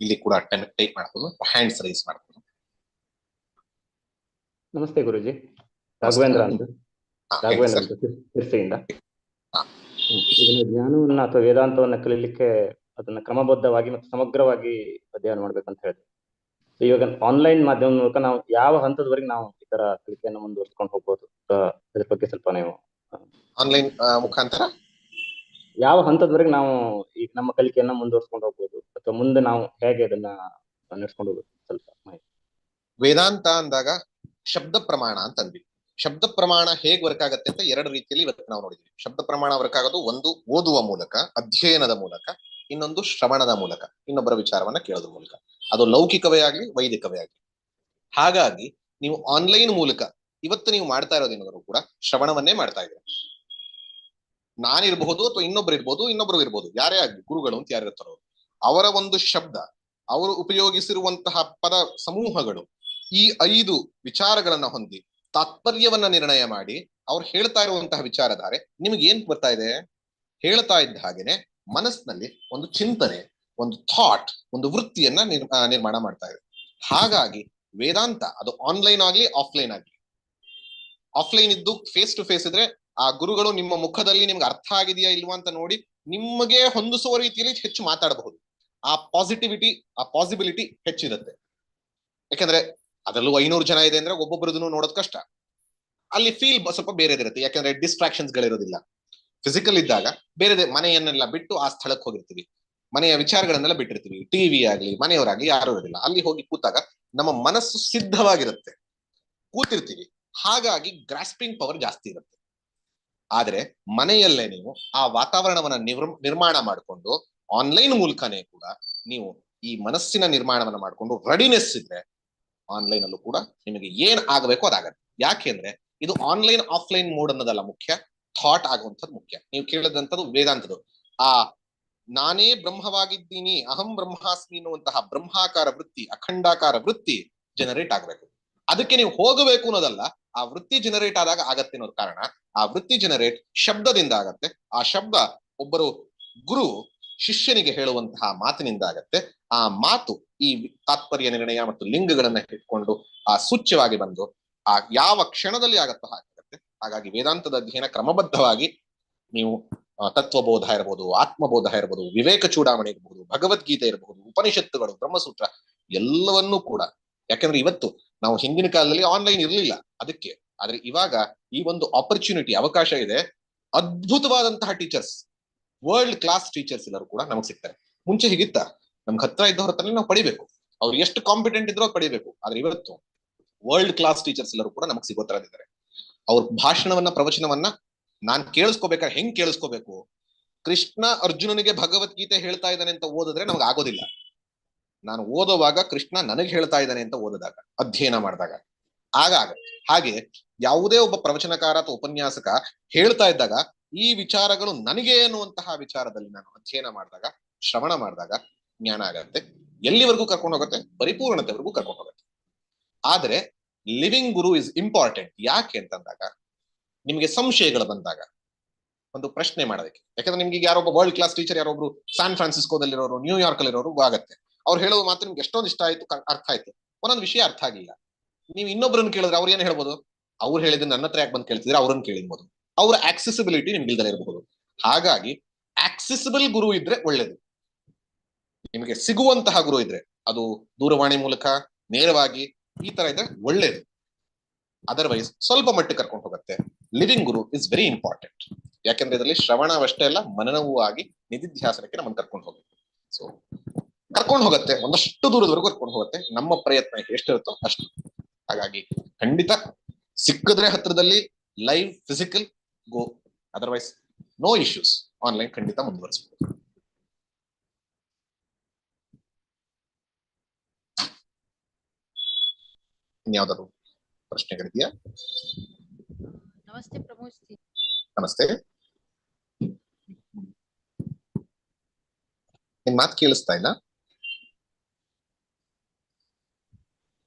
ಇಲ್ಲಿ ಕೂಡ ಟೈಪ್ ಮಾಡ್ಬೋದು ಹ್ಯಾಂಡ್ಸ್ ರೈಸ್ ಮಾಡ್ಬೋದು. ನಮಸ್ತೆ ಗುರುಜಿ. ರಾಘವೇಂದ್ರ ಅಂತ. ರಾಘವೇಂದ್ರ. ಇದನ್ನ ಜ್ಞಾನವನ್ನ ಅಥವಾ ವೇದಾಂತವನ್ನ ಕಲೀಲಿಕ್ಕೆ ಅದನ್ನ ಕ್ರಮಬದ್ಧವಾಗಿ ಮತ್ತು ಸಮಗ್ರವಾಗಿ ಅಧ್ಯಯನ ಮಾಡ್ಬೇಕಂತ ಹೇಳಿದ್ರು ಇವಾಗ ಆನ್ಲೈನ್ ಮಾಧ್ಯಮದ ಮೂಲಕ ನಾವು ಯಾವ ಹಂತದವರೆಗೆ ನಾವು ಈ ತರ ಕಲಿಕೆಯನ್ನು ಮುಂದುವರ್ಸ್ಕೊಂಡು ಹೋಗ್ಬೋದು ಅದ್ರ ಬಗ್ಗೆ ಸ್ವಲ್ಪ ನೀವು ಆನ್ಲೈನ್ ಮುಖಾಂತರ? ಯಾವ ಹಂತದವರೆಗೆ ನಾವು ಈ ನಮ್ಮ ಕಲಿಕೆಯನ್ನ ಮುಂದುವರ್ಸ್ಕೊಂಡು ಹೋಗ್ಬೋದು? ಅಥವಾ ಮುಂದೆ ನಾವು ಹೇಗೆ ಅದನ್ನ ನಡೆಸ್ಕೊಂಡು ಹೋಗ್ಬೇಕು? ಸ್ವಲ್ಪ ಮಾಹಿತಿ. ವೇದಾಂತ ಅಂದಾಗ ಶಬ್ದ ಪ್ರಮಾಣ ಅಂತ ಅಂದ್ವಿ. ಶಬ್ದ ಪ್ರಮಾಣ ಹೇಗ್ ವರ್ಕ್ ಆಗತ್ತೆ ಅಂತ ಎರಡು ರೀತಿಯಲ್ಲಿ ಇವತ್ತು ನಾವು ನೋಡಿದ್ವಿ. ಶಬ್ದ ಪ್ರಮಾಣ ವರ್ಕ್ ಆಗೋದು ಒಂದು ಓದುವ ಮೂಲಕ, ಅಧ್ಯಯನದ ಮೂಲಕ, ಇನ್ನೊಂದು ಶ್ರವಣದ ಮೂಲಕ, ಇನ್ನೊಬ್ಬರ ವಿಚಾರವನ್ನ ಕೇಳೋದ್ರ ಮೂಲಕ. ಅದು ಲೌಕಿಕವೇ ಆಗ್ಲಿ, ವೈದಿಕವೇ ಆಗ್ಲಿ. ಹಾಗಾಗಿ ನೀವು ಆನ್ಲೈನ್ ಮೂಲಕ, ಇವತ್ತು ನೀವು ಮಾಡ್ತಾ ಇರೋದೇನಾದ್ರು ಕೂಡ ಶ್ರವಣವನ್ನೇ ಮಾಡ್ತಾ ಇದ್ದೀರಾ. ನಾನಿರ್ಬಹುದು ಅಥವಾ ಇನ್ನೊಬ್ರು ಇರ್ಬೋದು ಇನ್ನೊಬ್ರು ಇರ್ಬೋದು. ಯಾರೇ ಆಗ್ಲಿ, ಗುರುಗಳು ಅಂತ ಯಾರು ಇರ್ತಾರೋ ಅವರ. ಒಂದು ಶಬ್ದ, ಅವರು ಉಪಯೋಗಿಸಿರುವಂತಹ ಪದ ಸಮೂಹಗಳು, ಈ ಐದು ವಿಚಾರಗಳನ್ನ ಹೊಂದಿ, ತಾತ್ಪರ್ಯವನ್ನ ನಿರ್ಣಯ ಮಾಡಿ, ಅವ್ರು ಹೇಳ್ತಾ ಇರುವಂತಹ ವಿಚಾರಧಾರೆ ನಿಮ್ಗೆ ಏನ್ ಬರ್ತಾ ಇದೆ? ಹೇಳ್ತಾ ಇದ್ದ ಹಾಗೇನೆ ಮನಸ್ಸಿನಲ್ಲಿ ಒಂದು ಚಿಂತನೆ, ಒಂದು ಥಾಟ್ ಒಂದು ವೃತ್ತಿಯನ್ನ ನಿರ್ ನಿರ್ಮಾಣ ಮಾಡ್ತಾ ಇದೆ. ಹಾಗಾಗಿ ವೇದಾಂತ, ಅದು ಆನ್ಲೈನ್ ಆಗ್ಲಿ ಆಫ್ಲೈನ್ ಆಗ್ಲಿ. ಆಫ್ಲೈನ್ ಇದ್ದು ಫೇಸ್ ಟು ಫೇಸ್ ಇದ್ರೆ ಆ ಗುರುಗಳು ನಿಮ್ಮ ಮುಖದಲ್ಲಿ ನಿಮ್ಗೆ ಅರ್ಥ ಆಗಿದೆಯಾ ಇಲ್ವಾ ಅಂತ ನೋಡಿ ನಿಮಗೆ ಹೊಂದಿಸುವ ರೀತಿಯಲ್ಲಿ ಹೆಚ್ಚು ಮಾತಾಡಬಹುದು. ಆ ಪಾಸಿಟಿವಿಟಿ ಆ ಪಾಸಿಬಿಲಿಟಿ ಹೆಚ್ಚಿರುತ್ತೆ. ಯಾಕಂದ್ರೆ ಅದರಲ್ಲೂ ಐನೂರು ಜನ ಇದೆ ಅಂದ್ರೆ ಒಬ್ಬೊಬ್ಬರದನ್ನು ನೋಡೋದು ಕಷ್ಟ. ಅಲ್ಲಿ ಫೀಲ್ ಸ್ವಲ್ಪ ಬೇರೆದಿರುತ್ತೆ ಯಾಕಂದ್ರೆ ಡಿಸ್ಟ್ರಾಕ್ಷನ್ಸ್ ಗಳಿರೋದಿಲ್ಲ. ಫಿಸಿಕಲ್ ಇದ್ದಾಗ ಬೇರೆ ಮನೆಯನ್ನೆಲ್ಲ ಬಿಟ್ಟು ಆ ಸ್ಥಳಕ್ಕೆ ಹೋಗಿರ್ತೀವಿ. ಮನೆಯ ವಿಚಾರಗಳನ್ನೆಲ್ಲ ಬಿಟ್ಟಿರ್ತೀವಿ. ಟಿವಿ ಆಗ್ಲಿ, ಮನೆಯವರಾಗ್ಲಿ ಯಾರು ಇರೋದಿಲ್ಲ. ಅಲ್ಲಿ ಹೋಗಿ ಕೂತಾಗ ನಮ್ಮ ಮನಸ್ಸು ಸಿದ್ಧವಾಗಿರುತ್ತೆ. ಕೂತಿರ್ತೀವಿ. ಹಾಗಾಗಿ ಗ್ರಾಸ್ಪಿಂಗ್ ಪವರ್ ಜಾಸ್ತಿ ಇರುತ್ತೆ. ಆದ್ರೆ ಮನೆಯಲ್ಲೇ ನೀವು ಆ ವಾತಾವರಣವನ್ನ ನಿರ್ ನಿರ್ಮಾಣ ಮಾಡಿಕೊಂಡು ಆನ್ಲೈನ್ ಮೂಲಕನೇ ಕೂಡ ನೀವು ಈ ಮನಸ್ಸಿನ ನಿರ್ಮಾಣವನ್ನ ಮಾಡಿಕೊಂಡು ರೆಡಿನೆಸ್ ಇದ್ರೆ ಆನ್ಲೈನ್ ಅಲ್ಲೂ ಕೂಡ ನಿಮಗೆ ಏನ್ ಆಗಬೇಕು ಅದಾಗತ್ತೆ. ಯಾಕೆಂದ್ರೆ ಇದು ಆನ್ಲೈನ್ ಆಫ್ಲೈನ್ ಮೋಡ್ ಅನ್ನೋದಲ್ಲ ಮುಖ್ಯ ಥಾಟ್ ಆಗುವಂಥದ್ದು ಮುಖ್ಯ. ನೀವು ಕೇಳಿದಂಥದ್ದು ವೇದಾಂತದ್ದು. ಆ ನಾನೇ ಬ್ರಹ್ಮವಾಗಿದ್ದೀನಿ, ಅಹಂ ಬ್ರಹ್ಮಾಸ್ಮಿ ಅನ್ನುವಂತಹ ಬ್ರಹ್ಮಾಕಾರ ವೃತ್ತಿ, ಅಖಂಡಾಕಾರ ವೃತ್ತಿ ಜನರೇಟ್ ಆಗಬೇಕು. ಅದಕ್ಕೆ ನೀವು ಹೋಗಬೇಕು ಅನ್ನೋದಲ್ಲ ಆ ವೃತ್ತಿ ಜನರೇಟ್ ಆದಾಗ ಆಗತ್ತೆ ಅನ್ನೋದು ಕಾರಣ. ಆ ವೃತ್ತಿ ಜನರೇಟ್ ಶಬ್ದದಿಂದ ಆಗತ್ತೆ. ಆ ಶಬ್ದ ಒಬ್ಬರು ಗುರು ಶಿಷ್ಯನಿಗೆ ಹೇಳುವಂತಹ ಮಾತಿನಿಂದ ಆಗತ್ತೆ. ಆ ಮಾತು ಈ ತಾತ್ಪರ್ಯ ನಿರ್ಣಯ ಮತ್ತು ಲಿಂಗಗಳನ್ನ ಇಟ್ಕೊಂಡು ಆ ಸೂಚ್ಯವಾಗಿ ಬಂದು ಆ ಯಾವ ಕ್ಷಣದಲ್ಲಿ ಆಗತ್ತೋ ಹಾಗಾಗತ್ತೆ ಹಾಗಾಗಿ ವೇದಾಂತದ ಅಧ್ಯಯನ ಕ್ರಮಬದ್ಧವಾಗಿ ನೀವು ತತ್ವಬೋಧ ಇರಬಹುದು ಆತ್ಮಬೋಧ ಇರಬಹುದು ವಿವೇಕ ಚೂಡಾವಣೆ ಇರಬಹುದು ಭಗವದ್ಗೀತೆ ಇರಬಹುದು ಉಪನಿಷತ್ತುಗಳು, ಬ್ರಹ್ಮಸೂತ್ರ ಎಲ್ಲವನ್ನೂ ಕೂಡ. ಯಾಕಂದ್ರೆ ಇವತ್ತು ನಾವು ಹಿಂದಿನ ಕಾಲದಲ್ಲಿ ಆನ್ಲೈನ್ ಇರಲಿಲ್ಲ. ಅದಕ್ಕೆ. ಆದ್ರೆ ಇವಾಗ ಈ ಒಂದು ಆಪರ್ಚುನಿಟಿ ಅವಕಾಶ ಇದೆ. ಅದ್ಭುತವಾದಂತಹ ಟೀಚರ್ಸ್ ವರ್ಲ್ಡ್ ಕ್ಲಾಸ್ ಟೀಚರ್ಸ್ ಎಲ್ಲರೂ ಕೂಡ ನಮಗ್ ಸಿಗ್ತಾರೆ. ಮುಂಚೆ ಹೀಗಿತ್ತ? ನಮ್ಗೆ ಹತ್ರ ಇದ್ದ ಹತ್ರನೇ ನಾವು ಪಡಿಬೇಕು. ಅವ್ರು ಎಷ್ಟು ಕಾಂಪಿಟೆಂಟ್ ಇದ್ರೂ ಪಡಿಬೇಕು. ಆದ್ರೆ ಇವತ್ತು ವರ್ಲ್ಡ್ ಕ್ಲಾಸ್ ಟೀಚರ್ಸ್ ಎಲ್ಲರೂ ಕೂಡ ನಮಗ್ ಸಿಗೋ ಇದ್ದಾರೆ ಅವ್ರ ಭಾಷಣವನ್ನ, ಪ್ರವಚನವನ್ನ ನಾನ್ ಕೇಳಿಸ್ಕೋಬೇಕಾದ್ರೆ ಹೆಂಗ್ ಕೇಳಿಸ್ಕೋಬೇಕು? ಕೃಷ್ಣ ಅರ್ಜುನನಿಗೆ ಭಗವದ್ಗೀತೆ ಹೇಳ್ತಾ ಇದ್ದಾನೆ ಅಂತ ಓದಿದ್ರೆ ನಮ್ಗೆ ಆಗೋದಿಲ್ಲ. ನಾನು ಓದೋವಾಗ ಕೃಷ್ಣ ನನಗೆ ಹೇಳ್ತಾ ಇದ್ದಾನೆ ಅಂತ ಓದಿದಾಗ, ಅಧ್ಯಯನ ಮಾಡಿದಾಗ. ಆಗ ಆಗತ್ತೆ ಹಾಗೆ ಯಾವುದೇ ಒಬ್ಬ ಪ್ರವಚನಕಾರ ಅಥವಾ ಉಪನ್ಯಾಸಕ ಹೇಳ್ತಾ ಇದ್ದಾಗ ಈ ವಿಚಾರಗಳು ನನಗೆ ಅನ್ನುವಂತಹ ವಿಚಾರದಲ್ಲಿ ನಾನು ಅಧ್ಯಯನ ಮಾಡಿದಾಗ, ಶ್ರವಣ ಮಾಡಿದಾಗ ಜ್ಞಾನ ಆಗತ್ತೆ. ಎಲ್ಲಿವರೆಗೂ ಕರ್ಕೊಂಡು ಹೋಗುತ್ತೆ? ಪರಿಪೂರ್ಣತೆವರೆಗೂ ಕರ್ಕೊಂಡು ಹೋಗುತ್ತೆ. ಆದ್ರೆ ಲಿವಿಂಗ್ ಗುರು ಇಸ್ ಇಂಪಾರ್ಟೆಂಟ್ ಯಾಕೆ ಅಂತಂದಾಗ, ನಿಮಗೆ ಸಂಶಯಗಳು ಬಂದಾಗ ಒಂದು ಪ್ರಶ್ನೆ ಮಾಡೋದಕ್ಕೆ. ಯಾಕಂದ್ರೆ ನಿಮ್ಗೆ ಯಾರೊಬ್ಬ ವರ್ಲ್ಡ್ ಕ್ಲಾಸ್ ಟೀಚರ್ ಯಾರೊಬ್ರು ಸ್ಯಾನ್ ಫ್ರಾನ್ಸಿಸ್ಕೋದಲ್ಲಿರೋರು ನ್ಯೂಯಾರ್ಕ್ ಅಲ್ಲಿರೋರು ಆಗತ್ತೆ. ಅವ್ರು ಹೇಳೋದು ಮಾತ್ರ ನಿಮ್ಗೆ ಎಷ್ಟೊಂದು ಇಷ್ಟ ಆಯ್ತು, ಅರ್ಥ ಆಯ್ತು. ಒಂದೊಂದು ವಿಷಯ ಅರ್ಥ ಆಗಿಲ್ಲ. ನೀವು ಇನ್ನೊಬ್ರನ್ನ ಕೇಳಿದ್ರೆ ಅವ್ರು ಏನ್ ಹೇಳ್ಬೋದು? ಅವ್ರು ಹೇಳಿದ್ರೆ ನನ್ನ ಹತ್ರ ಯಾಕೆ ಬಂದು ಕೇಳ್ತಿದ್ರೆ ಅವ್ರನ್ನ ಕೇಳಿರ್ಬೋದು. ಅವ್ರ ಆಕ್ಸೆಸಿಬಿಲಿಟಿ ನಿಮ್ಗೆ ಇಲ್ದಲೇ ಇರಬಹುದು ಹಾಗಾಗಿ ಆಕ್ಸೆಸಿಬಲ್ ಗುರು ಇದ್ರೆ ಒಳ್ಳೇದು. ನಿಮಗೆ ಸಿಗುವಂತಹ ಗುರು ಇದ್ರೆ ಅದು ದೂರವಾಣಿ ಮೂಲಕ, ನೇರವಾಗಿ ಈ ತರ ಇದ್ರೆ ಒಳ್ಳೇದು. ಅದರ್ವೈಸ್ ಸ್ವಲ್ಪ ಮಟ್ಟಿಗೆ ಕರ್ಕೊಂಡು ಹೋಗುತ್ತೆ. Living guru is very important ಯಾಕೆಂದ್ರೆ ಇದರಲ್ಲಿ ಶ್ರವಣವಷ್ಟೇ ಅಲ್ಲ, ಮನನವೂ ಆಗಿ ನಿಧಿಧ್ಯಾಸನಕ್ಕೆ ನಮ್ಮನ್ನು ಕರ್ಕೊಂಡು ಹೋಗುತ್ತೆ. ಸೊ ಕರ್ಕೊಂಡು ಹೋಗುತ್ತೆ, ಒಂದಷ್ಟು ದೂರದವರೆಗೂ ಕರ್ಕೊಂಡು ಹೋಗುತ್ತೆ. ನಮ್ಮ ಪ್ರಯತ್ನ ಎಷ್ಟಿರುತ್ತೋ ಅಷ್ಟು. ಹಾಗಾಗಿ ಖಂಡಿತ ಸಿಕ್ಕಿದ್ರೆ ಹತ್ರದಲ್ಲಿ live physical go otherwise no issues online ಖಂಡಿತ ಮುಂದುವರಿಸಬಹುದು ಇನ್ಯಾವ್ದಾದ್ರು ಪ್ರಶ್ನೆಗಳಿದೆಯಾ? ನಮಸ್ತೆ ಪ್ರಮೋದ್ ನಮಸ್ತೆ. ನಿನ್ ಮಾತು ಕೇಳಿಸ್ತಾ ಇಲ್ಲ?